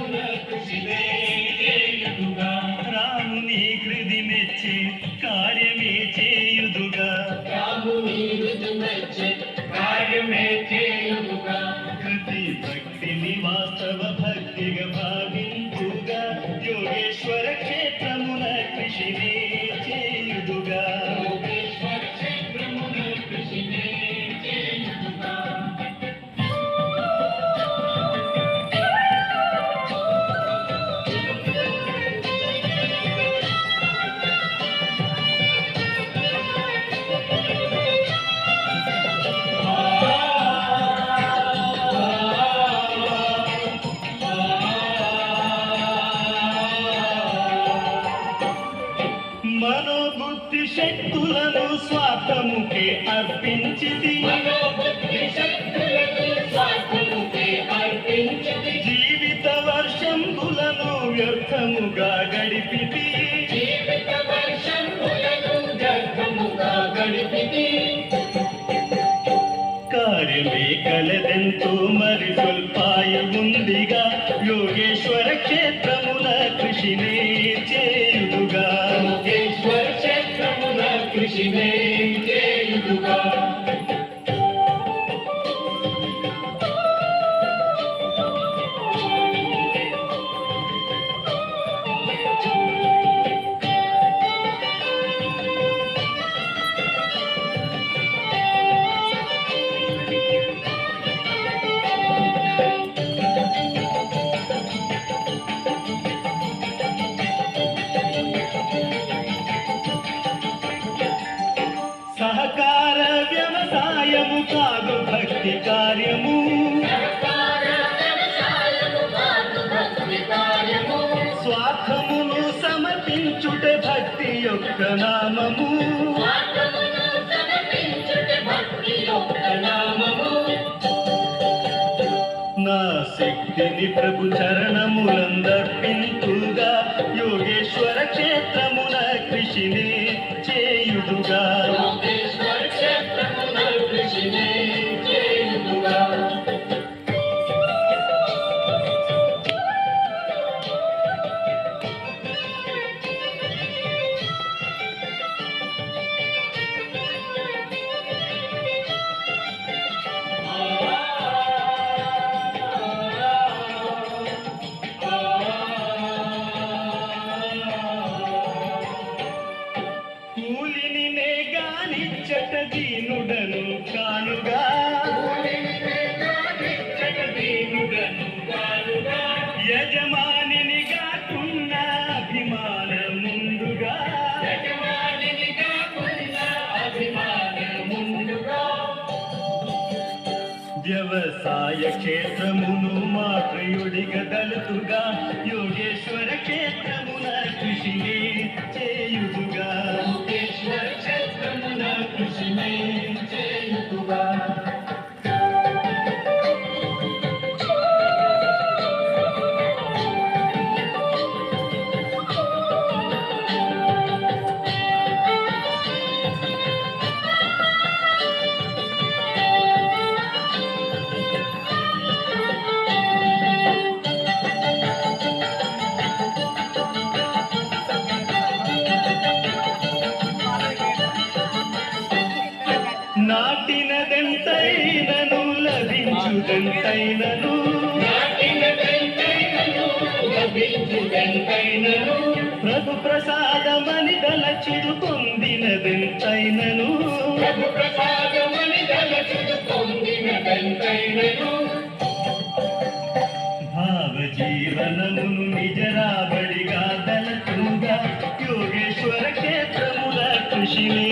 క్షేత్రమున కృషినే చేయుదుగా రాముని హృది మెచ్చి కార్యమే చేయుదుగా రాముని రుజు మెచ్చే కార్యమే చేయుదుగా కృతి భక్తిని వాస్తవ భక్తిగా భావించుగా యోగేశ్వర మనోబుద్ధి శక్తులను స్వార్థముకే అర్పించిది మనోబుద్ధి శక్తులను స్వార్థముకే అర్పించితి. జీవిత వర్షంబులను వ్యర్థముగా జీవిత గడిపితి. కార్యమే కలదెంతో మరి స్వల్పాయ ఉందిగా యోగేశ్వర క్షేత్రముల కృషినే భక్తి కార్యము. భక్తి స్వార్థమును సమర్పించుట భక్తి యొక్క నామము. నా శక్తిని ప్రభు చరణములందర్పింతుగా యజమానిని గాకున్న అభిమానముందుగా వ్యవసాయ క్షేత్రమును క్షేత్రమున ప్రియుడిగా చేయుదుగా. యోగేశ్వర క్షేత్రమున కృషిని చేయుదుగా. లభించుదెంతైనను ప్రభు ప్రసాదమని దలచుడు పొందినదెంతైనను ప్రభు ప్రసాదమని దళచుడు పొందినదెంతైనను భావ జీవనమును నిజరాబడిగా దళచుగా యోగేశ్వర క్షేత్రముల కృషినే